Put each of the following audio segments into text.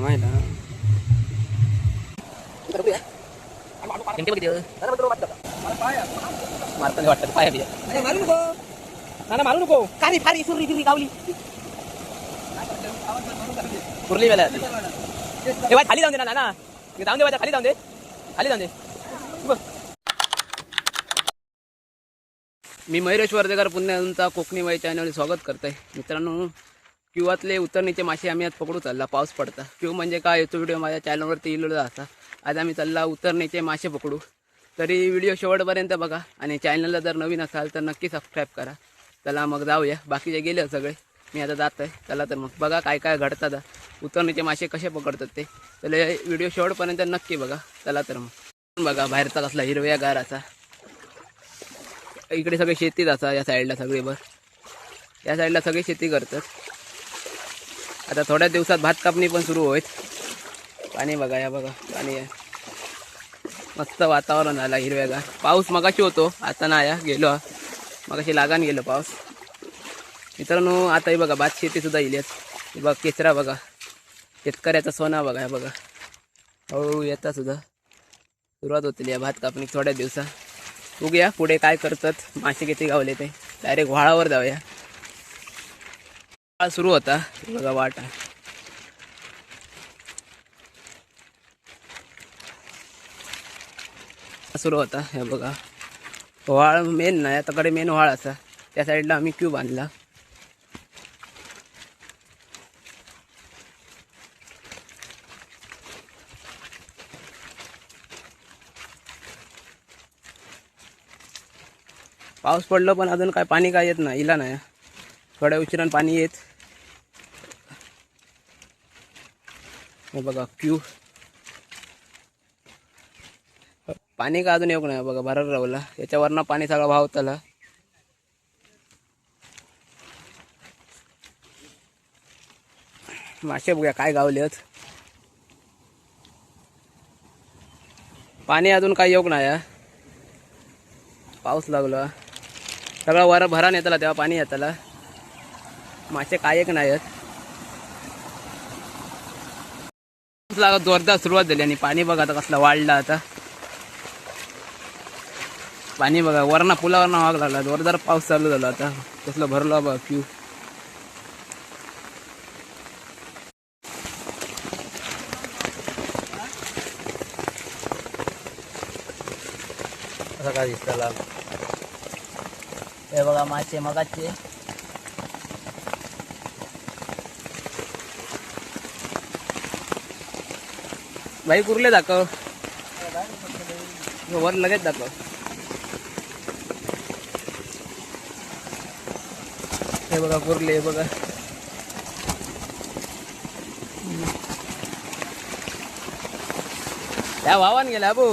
माहीत आहे खाली जाऊन दे ना ना जाऊन दे बाय खाली जाऊन दे खाली जाऊन दे मी मयुरेश वर्धेकर पुन्हा कोकणी वाई चॅनल स्वागत करतोय. मित्रांनो किंवातले उतरणीचे मासे आम्ही आज पकडू चालला पाऊस पडता. किंवा म्हणजे काय येतो व्हिडिओ माझ्या चॅनलवरती इलेला असा. आज आम्ही चालला उतरणीचे मासे पकडू. तरी व्हिडिओ शेवटपर्यंत बघा आणि चॅनलला जर नवीन असाल तर नक्की सबस्क्राईब करा. चला मग जाऊया. बाकीचे गेले हो सगळे. मी आता जात आहे चला तर मग बघा काय काय घडतात. उतरणीचे मासे कसे पकडतात ते. तर व्हिडिओ शेवटपर्यंत नक्की बघा. चला तर मग. बघा बाहेरचा कसला हिरव्या गार असा इकडे सगळे शेतीच असा या साईडला सगळे बर या साईडला सगळी शेती करतात. आता थोड्या दिवसात भात कापणी पण सुरू होईल. पाणी बघा या बघा पाणी आहे. मस्त वातावरण झाला हिरव्यागार. पाऊस मगाशी होतो आता नाही या गेलो मगाशी लागान गेलो पाऊस. मित्रांनो आताही बघा भात शेती सुद्धा येईल आहेत. बघा केचरा बघा. शेतकऱ्याचा सोना बघा ह्या बघा. हो, हळूहळू येता सुद्धा. सुरुवात होतील या भात कापणी थोड्या दिवसात. उगया पुढे काय करतात? मासे किती गावले ते? डायरेक्ट व्हाळावर जाऊया. व्हाळ सुरू होता. बघा वाट. आहे सुरू होता हे बघा. व्हाळ मेन नाही याच्याकडे मेन व्हाळ असा. त्या साईडला आम्ही क्यू बांधला पाऊस पडलो पण अजून काय पाणी काय येत नाही इला नाही. थोड्या उशिरानं पाणी येत. बघा क्यू. पाणी का अजून येऊ नाही बघा भरत रावला याच्यावरनं पाणी सगळं वाहतला मासे बघूया काय गावलेत पाणी अजून काय येऊ नाही पाऊस लागला. सगळं वर भरान येताला तेव्हा पाणी येतला. मासे काय एक नाही आहेत. लागत जोरदार सुरुवात झाली आणि पाणी बघा आता कसला वाढला आता. पाणी बघा वरना पुलावरना वाग लागला. जोरदार पाऊस चालू झाला आता. कसलं भरला बघा क्यू असं काय दिसताला हे बघा मासे मगाचे. भाई कुर्ले दाखव. वर लगेच दाखव. हे बघा कुर्ले हे बघा. त्या वावान गेला बो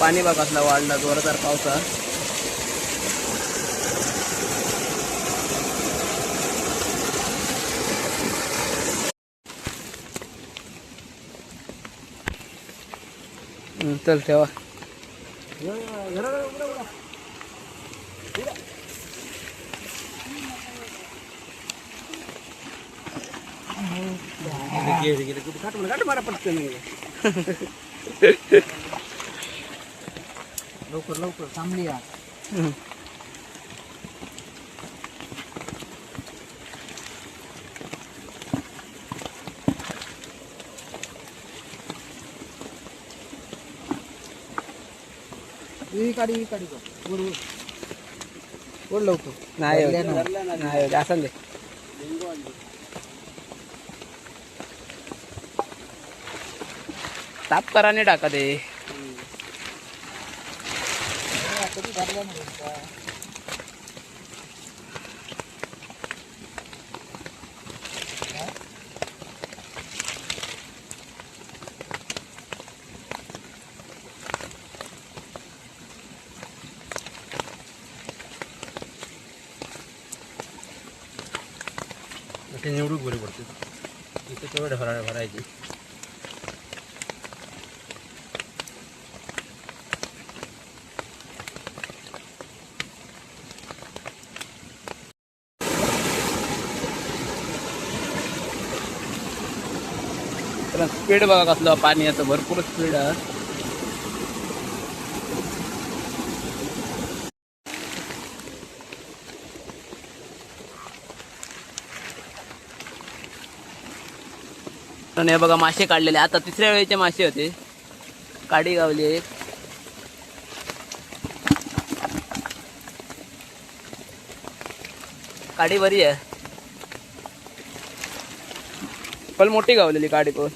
पाणी बघा असला वाढला जोरदार पावसा चल ठेवा. लवकर लवकर थांबली या ही काढी ही काढी बरोबर बोल लवकर नाही धरल्या होत. ना. नाही होत. असं दे ताप कराने टाका ते ते निवडूक बरे पडते इथे तेवढे भराय भरायचे. स्पीड बघा कसलं पाणी आता भरपूर स्पीड आहे. आपण हे बघा मासे काढलेले. आता तिसऱ्या वेळेचे मासे होते. काडी गावली एक काडी बरी आहे. पण मोठी गावलेली काडी पण.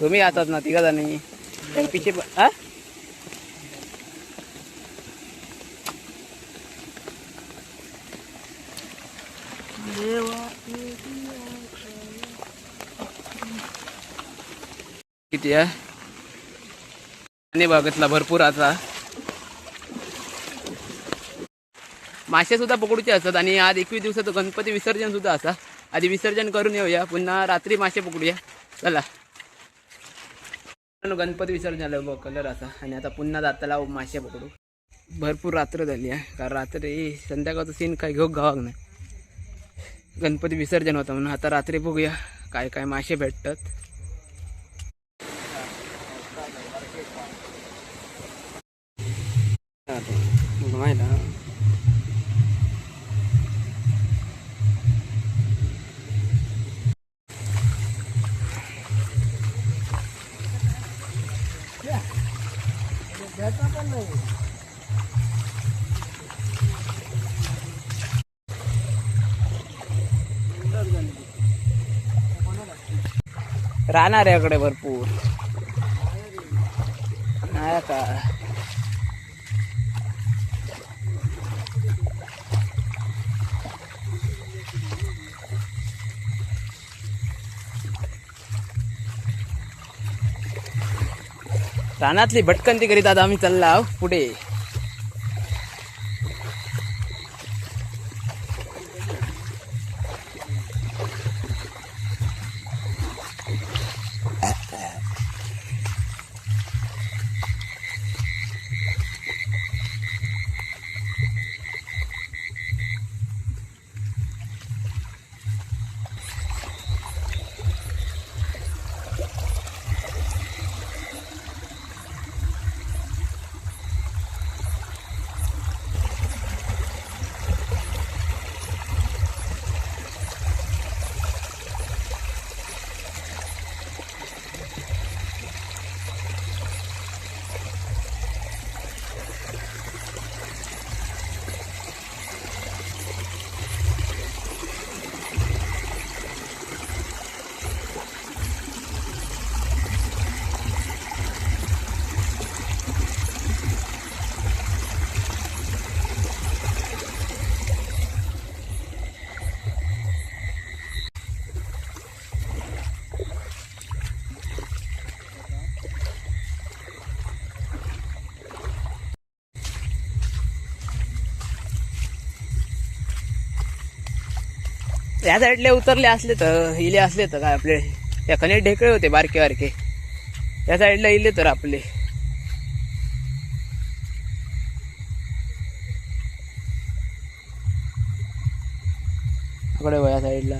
तुम्ही आतात ना तिघा जणी. एक पिछे प- किती आहे आणि बघितला भरपूर आता. मासे सुद्धा पकडूचे असतात आणि आज एकवीस दिवसाचं गणपती विसर्जन सुद्धा असा आधी विसर्जन करून येऊया पुन्हा रात्री मासे पकडूया. चला. मित्रांनो, गणपती विसर्जन झालं बघ कलर असा. आणि आता पुन्हा जाताला मासे पकडू. भरपूर रात्र झाली आहे कारण रात्री संध्याकाळचा सीन काही घेऊ गावाक नाही. गणपती विसर्जन होतं म्हणून आता रात्री बघूया काय काय मासे भेटतात. माहिती राहणार आहे याकडे भरपूर. नाही का रानातली भटकंती करीत आता आम्ही चालला आहोत पुढे. त्या साईडले उतरले असले तर इले असले तर काय आपले? त्या खने ढेकळे होते बारके बारके. त्या साईडला इले तर आपले. कडे वया साईडला.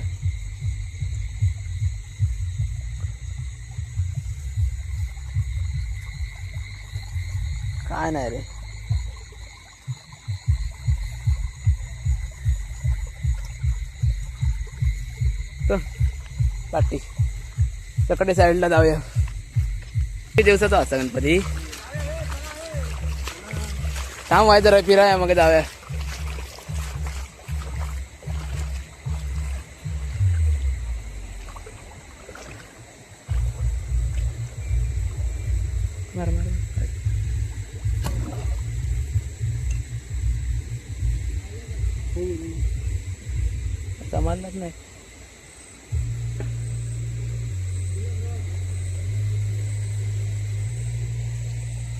काय नाही रे. चल, पाटी सकाळी साईडला जाऊया. किती दिवसाचा असा गणपती? थांब व्हाय जरा फिराया मग जाऊया. मार समाजलाच नाही.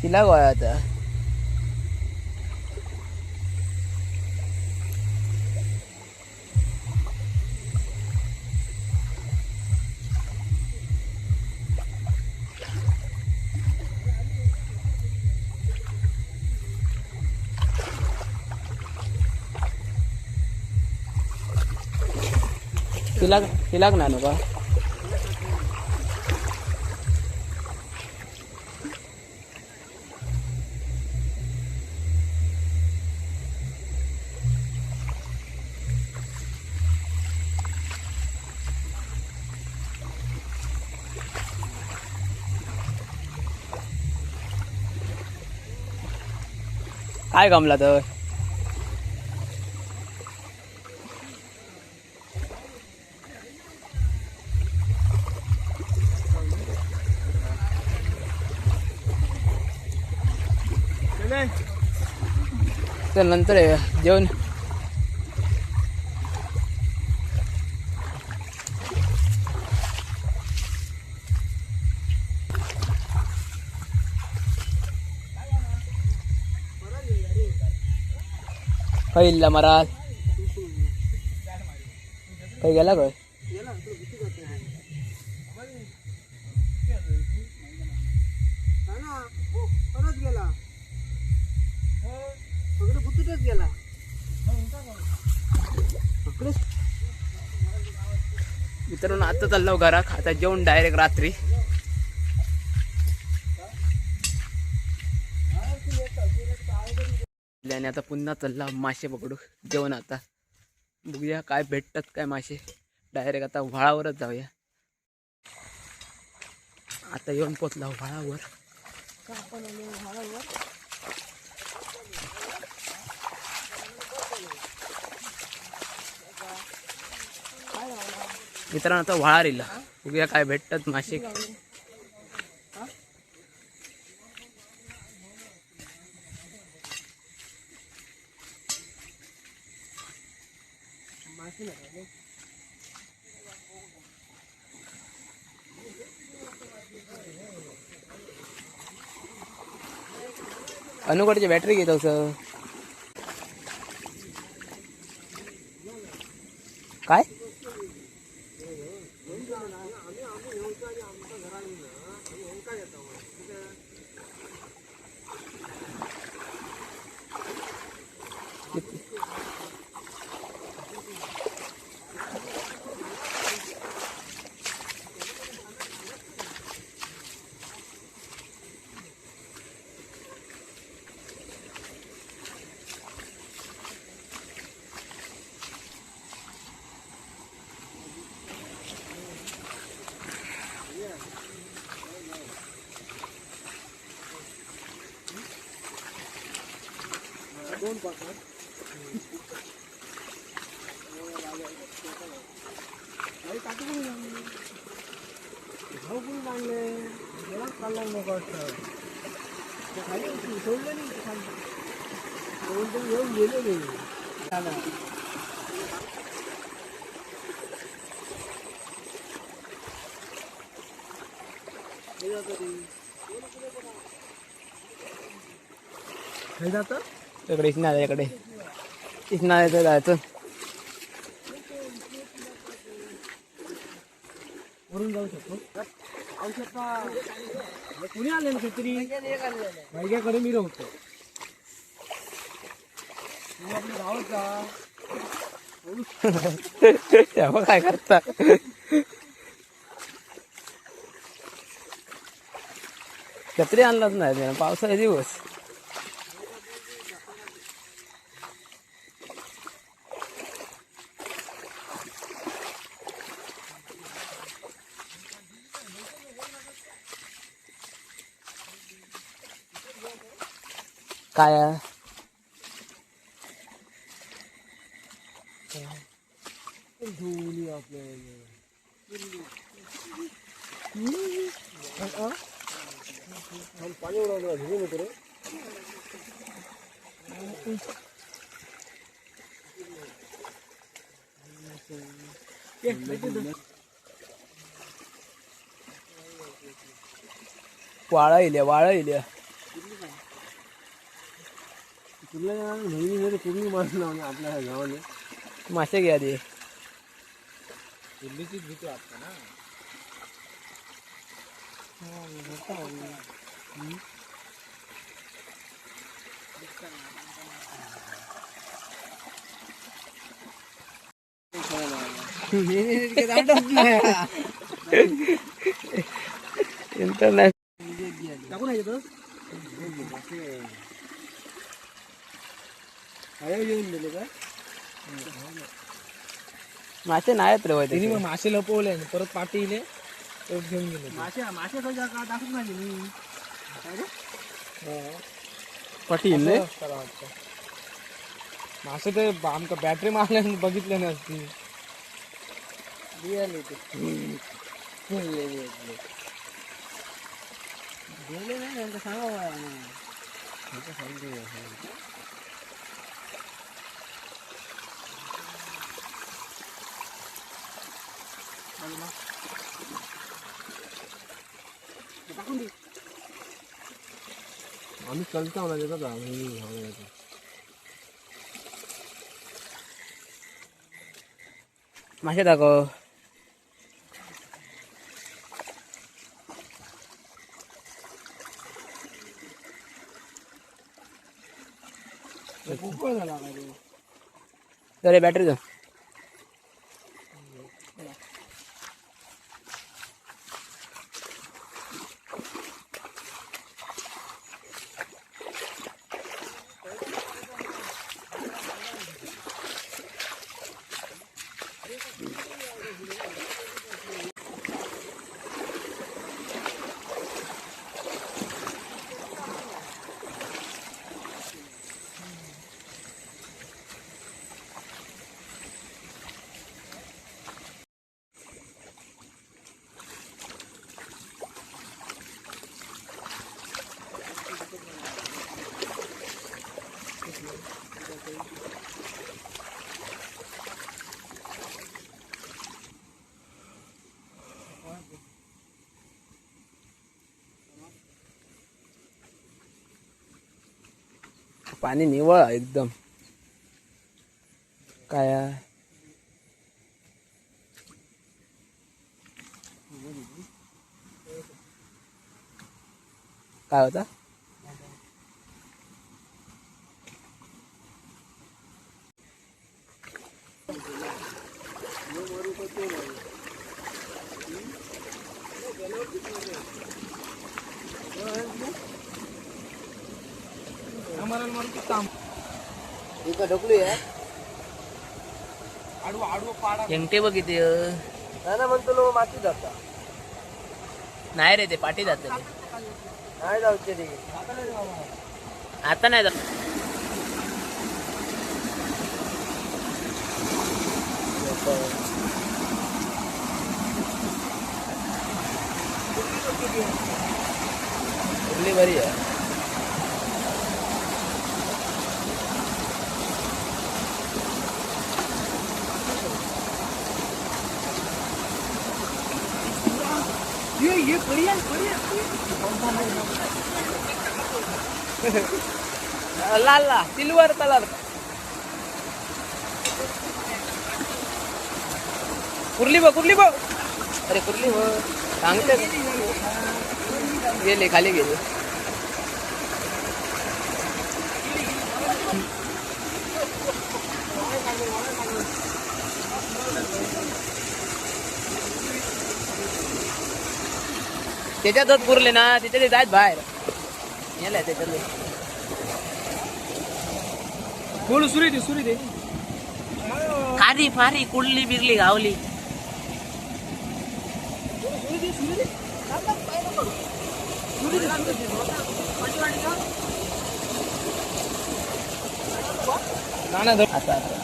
કેટલા ગયા હતા કેટલાક કેટલાક નાનું કા काय गमला तर तर नंतर आहे जेवण पहिला महाराज काही गेला काय परत गेला सगळं बुतीतच गेला मित्रांनो आता चाललो घरात आता जेवण डायरेक्ट रात्री. आणि आता पुन्हा चालला मासे पकडू. जेवण आता. बघूया काय भेटतात काय मासे. डायरेक्ट आता व्हाळावरच जाऊया. आता येऊन पोचला व्हाळावर. मित्रांनो आता व्हाळा रिला बघूया काय भेटतात मासे. अनुकडची बॅटरी घेत सर काय? इकडे इथं इकडे इथं यायचं जायचं. वरून जाऊ शकतो. जाऊ शकता. कुणी आले ना छत्री वैग्याकडे मी राहतो. तेव्हा काय करता? छत्री आणलाच नाही त्यानं. पावसाळे दिवस. काय आहे? धुवली आपल्याला पाणी उडवलं धुवून होतो रे वाळा इल्या वाळा इल्या तुला नेहमी जरी पूर्वी माणूस लावणे आपल्या गावाने मासे घ्या दे दिल्लीचीच भीती वाटते ना. इंटरनॅशनल टाकून येतो मासे नाही आहेत रे होय तिने त्याचे. मग मासे लपवले आणि परत पाठी इले परत घेऊन गेले मासे मासे टाकत नाही मी पाटील नाही? मासे ते आमका बॅटरी मारल्या बघितले नसती आम्ही चलता म्हणा देतात आम्ही मासे दाखव. जरे बॅटरी जा पाणी निवळ एकदम. काय काय होता? ढोकली आहे आडू आडू पाडा. शेंगटे बघ किती ना म्हणतो लो माती जाता. नाही रे ते पाठी जात. नाही जाऊचे रे. आता नाही जात. कुठली बरी आहे. ये बढ़िया बढ़िया लाल ला सिल्वर कलर। कुर्ली बघ कुर्ली बघ। अरे कुर्ली बघ सांगते. गेले खाली गेले. त्याच्यातच पुरले ना त्याच्यात जायत बाहेर. गेलाय त्याच्यातले बोलू सुरी दे सुरी दे. खारी फारी कुडली बिरली गावली. नाना धर. असं असं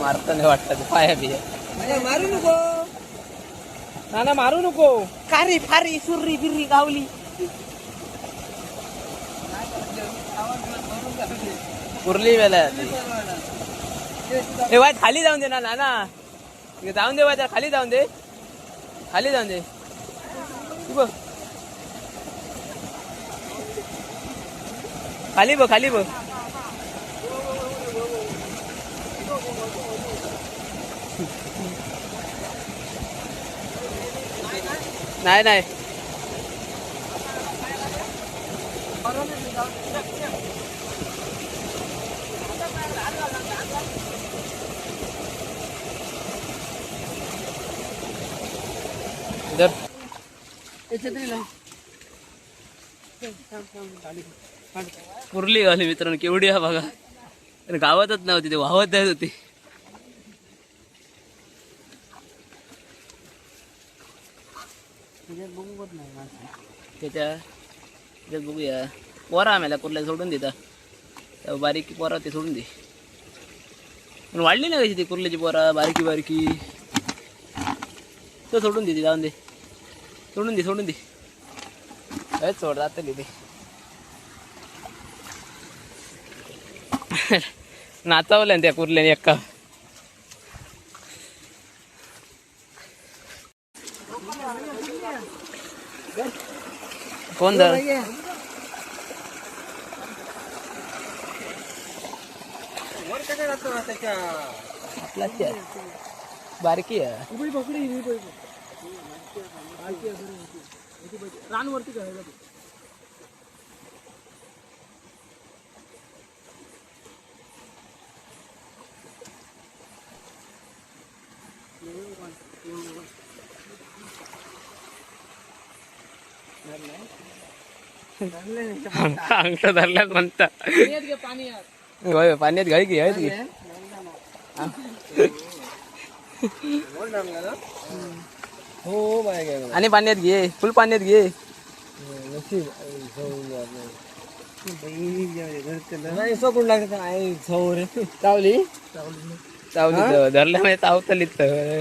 मारत नाही वाटत पाया बिया मारू नको. नाना मारू नको. खारी फारी सुर्री बिर्री गावली. कुर्ली वेला ए वाय खाली जाऊन दे ना नाना. जाऊन दे वाय त्याला खाली जाऊन दे. खाली जाऊन दे. बघ. खाली बघ खाली बघ. नाही नाही. उरली आली मित्रांनो केवढी हा बघा. गावातच नव्हती ते वाहवत जात होती. त्याच्या त्याच्यात बघूया. पोरा आम्हाला कुर्ल्या सोडून देता? बारीकी पोरा ते सोडून दे. पण वाढली नाही कशी ती कुर्ल्याची पोरा? बारकी बारकी. तो सोडून दे ती जाऊन दे. सोडून दे सोडून दे. हेच सोड जात ते. नाचावल्या त्या कुर्ल्याने एका कोण धर बारकी आहे. बारकी करायला अंगठा धरला म्हणता. होय पाण्यात घाई घे आहेत घे हो आणि पाण्यात घे फुल पाण्यात घे. नाही चावली? चावली. धरल्यामुळे चावतली तर.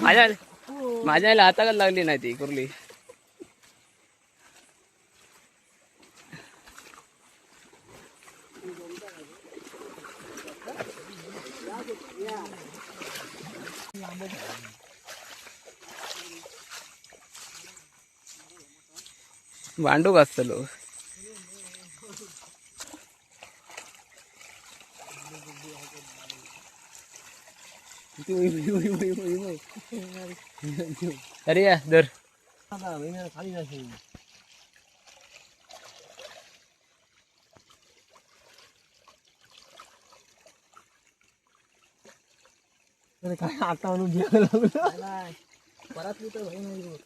माझ्या माझ्या आईला लागली नाही ती कुर्ली. भांडूक असतलो अरे या दर खाली जाशील अरे काय आता आणून घ्यायला लागलं परत तर भाई नाही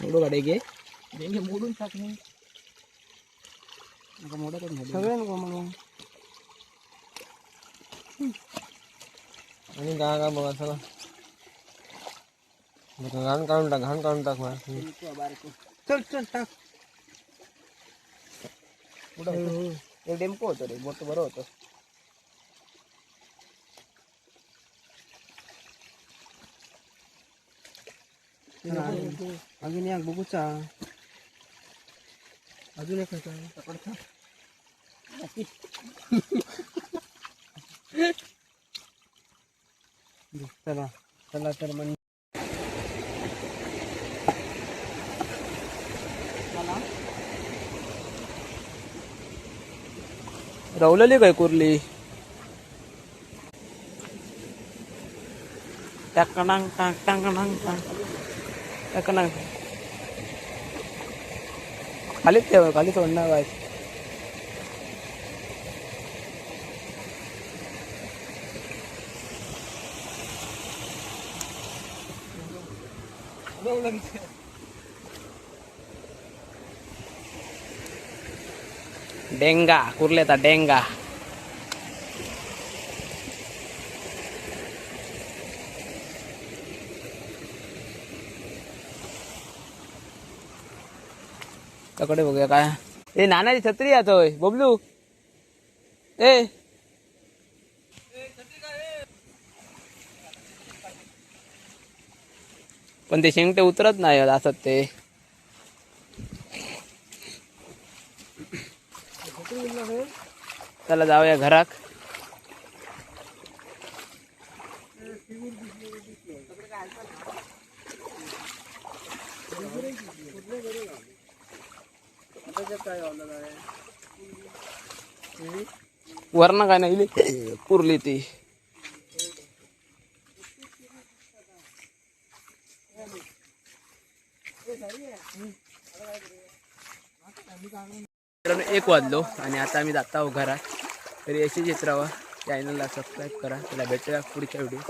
एवढं गाडी घे देंगे मोडून टाकणे. नका मोठा करून. सगळं नको मग आणि गा गा बघा चला. घाण काढून टाक घाण काढून टाक मला. चल चल टाक. एक डेम्पो होतो रे मोठं बरं होतं. अजून एक बघूचा अजून एक पकडता चला चला तर मग रवलेली काय कुर्ली टाकणांग टांग टांगणांग टांग टाकणांग खालीच ठेव खाली सोडणार काय डेंगा कुर्लेता डेंगा. त्याकडे बघूया काय. ए नानाची छत्री आता होय. बबलू. ए. पण ते शेंगटे उतरत नाही हो, असत ते. चला जाऊया घराक वरनं काय नाही पुरली ती. एक वाजलो आणि आता आम्ही जात आहोत घरात. तरी याची चित्रावर चॅनलला सबस्क्राईब करा. त्याला भेटूया पुढच्या व्हिडिओ